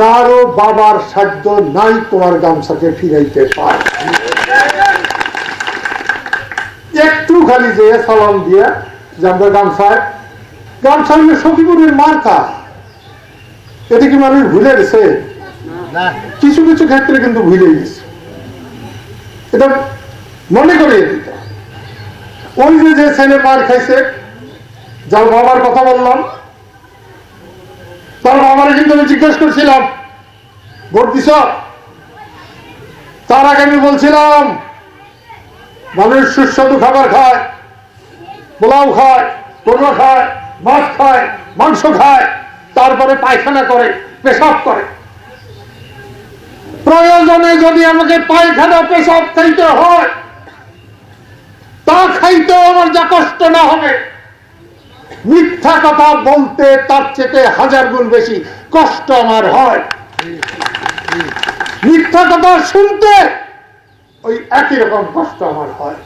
কারও বাবার সাধ্য নাই তোমার গামছাকে ফিরাইতে পারে। একটু খালি যে সালাম দিয়ে যে আমরা গামছায় গামছা হলে সখীপুরের মার্কা। এটা কি মানুষ ভুলে গেছে? কিছু কিছু ক্ষেত্রে কিন্তু ভুলে গেছে। এটা মনে করিয়ে দিত ওই যে যে ছেলে মার খাইছে যার বাবার কথা বললাম তার বাবারে কিন্তু আমি জিজ্ঞেস করছিলাম, ভোট দিছ? তার আগে আমি বলছিলাম, মানুষ সুস্বাদু খাবার খায়, পোলাও খায়, কোরমা খায়, মাছ খায়, মাংস খায়, তারপরে পায়খানা করে, পেশাব করে। প্রয়োজনে যদি আমাকে পায়খানা, পেশাব খাইতে হয়, তা খাইতেও আমার যা কষ্ট না হবে। মিথ্যা কথা বলতে তার চেয়ে হাজার গুণ বেশি কষ্ট আমার হয়। মিথ্যা কথা শুনতে ওই একই রকম কষ্ট আমার হয়।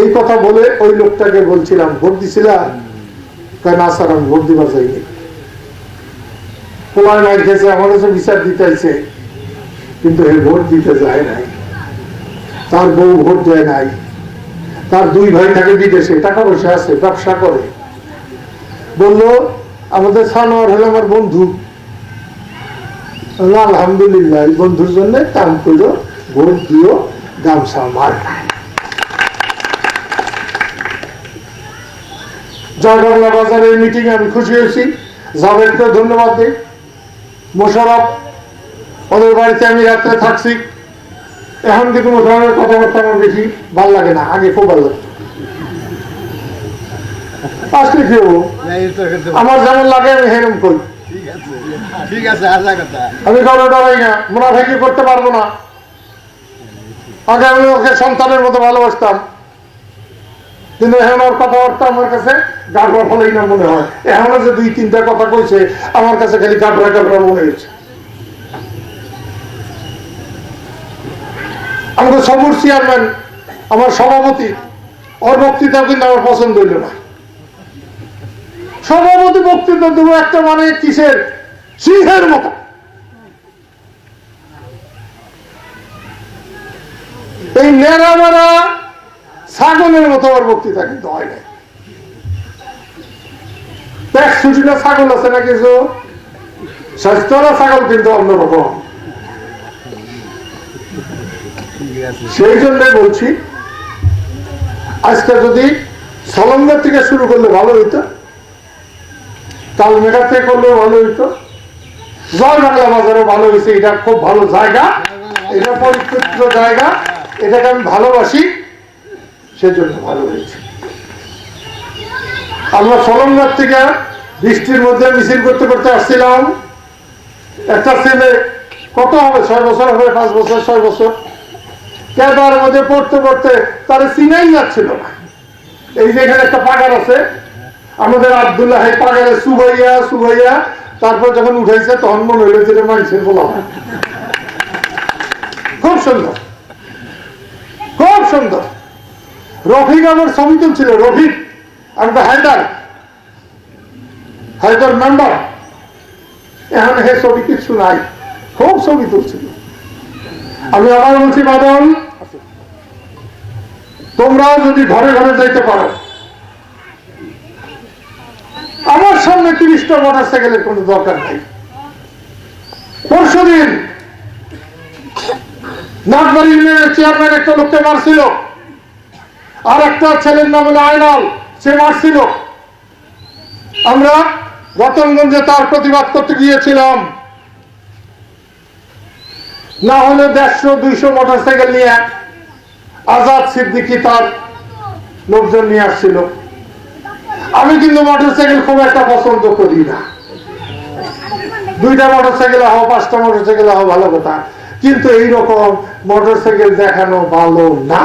এই কথা বলে ওই লোকটাকে বলছিলাম, ভোট দিছিলাম না স্যার, আমি ভোট দিবার যাইনি। পোলায় নাই খেয়েছে আমার কাছে বিচার দিতে আইছে, কিন্তু এই ভোট দিতে যায় নাই। তার বউ ভোট দেয় নাই। তার দুই ভাই থাকে বিদেশে, টাকা পয়সা আছে, ব্যবসা করে। বলল, আমাদের সানোয়ার হলো আমার বন্ধু। আলহামদুলিল্লাহ, এই বন্ধুর জন্য কাম করল ভোট দিও, গামছা মার। জয় বাংলা বাজারের মিটিং আমি খুশি হয়েছি। জাভেদকে ধন্যবাদ দিই। মোশারফ, ওদের বাড়িতে আমি রাত্রে থাকছি। এখন কিন্তু মোশারফের কথাবার্তা আমার বেশি ভালো লাগে না আগে খুব ভালো আজকে কি হব? আমার যেমন লাগে আমি হেরম করি। ঠিক আছে আমি কারও ডরাই না মুনাফেকি করতে পারব না। আগে আমি ওকে সন্তানের মতো ভালোবাসতাম। কিন্তু এখন ওর কথাবার্তা আমার কাছে গাবড়া ফলেই না মনে হয়। এখন যে দুই তিনটা কথা কইছে আমার কাছে খালি গাবড়া গাবড়া মনে হয়েছে। আমাদের সবুর চেয়ারম্যান আমার সভাপতি, ওর বক্তৃতা কিন্তু আমার পছন্দ হইল না। সভাপতি বক্তৃতা দেবো একটা মানে কিসের? সিংহের মতো। এই নেড়া মারা ছাগলের মতো আমার বক্তৃতা কিন্তু হয় না দেখ ছুটিটা ছাগল আছে না কিছু স্বাস্থ্যরা ছাগল কিন্তু অন্যরকম ঠিক আছে সেই জন্য বলছি, আজকে যদি সলঙ্গের থেকে শুরু করলে ভালো হইতো কালমেঘা থেকে করলে ভালো হইতো, জয় বাংলা বাজারও ভালো হয়েছে এটা খুব ভালো জায়গা, এটা পরিচিত জায়গা, এটাকে আমি ভালোবাসি, সেজন্য ভালো হয়েছে। আমরা সলঙ্গার থেকে বৃষ্টির মধ্যে মিছিল করতে করতে আসছিলাম, একটা ছেলে, কত হবে, ছয় বছর হবে, পাঁচ বছর, ছয় বছর? কেদার মধ্যে পড়তে পড়তে তার চিনাই যাচ্ছিল না। এই যে এখানে একটা পাগার আছে, আমাদের আবদুল্লাহ পাগারে সুবাইয়া সুবাইয়া তারপর যখন উঠাইছে তখন মনে হইল যেটা মানুষের বলা খুব সুন্দর। খুব সুন্দর। রফিক আমার ছবি তুলছিল, রফিক আমরা হায়দার। হায়দার মেম্বার এখন হে ছবি কিছু নাই। খুব ছবি তুলছিল। আমি আবার বলছি বাদল তোমরাও যদি ঘরে ঘরে যাইতে পারো, আমার সামনে তিরিশটা মোটর সাইকেলের কোনো দরকার নাই। পরশু দিন নাটবাড়ি ইউনিয়নের চেয়ারম্যান একটা লোককে মারছিল, আর একটা ছেলের নাম হলো আয়নাল, সে মারছিল। আমরা রতনগঞ্জে তার প্রতিবাদ করতে গিয়েছিলাম। না হলে দেড়শো, দুইশো মোটর সাইকেল নিয়ে আজাদ সিদ্দিকি তার লোকজন নিয়ে আসছিল। আমি কিন্তু মোটর সাইকেল খুব একটা পছন্দ করি না। দুইটা মোটর সাইকেল হও পাঁচটা মোটর সাইকেল হও ভালো কথা। কিন্তু এইরকম মোটর সাইকেল দেখানো ভালো না।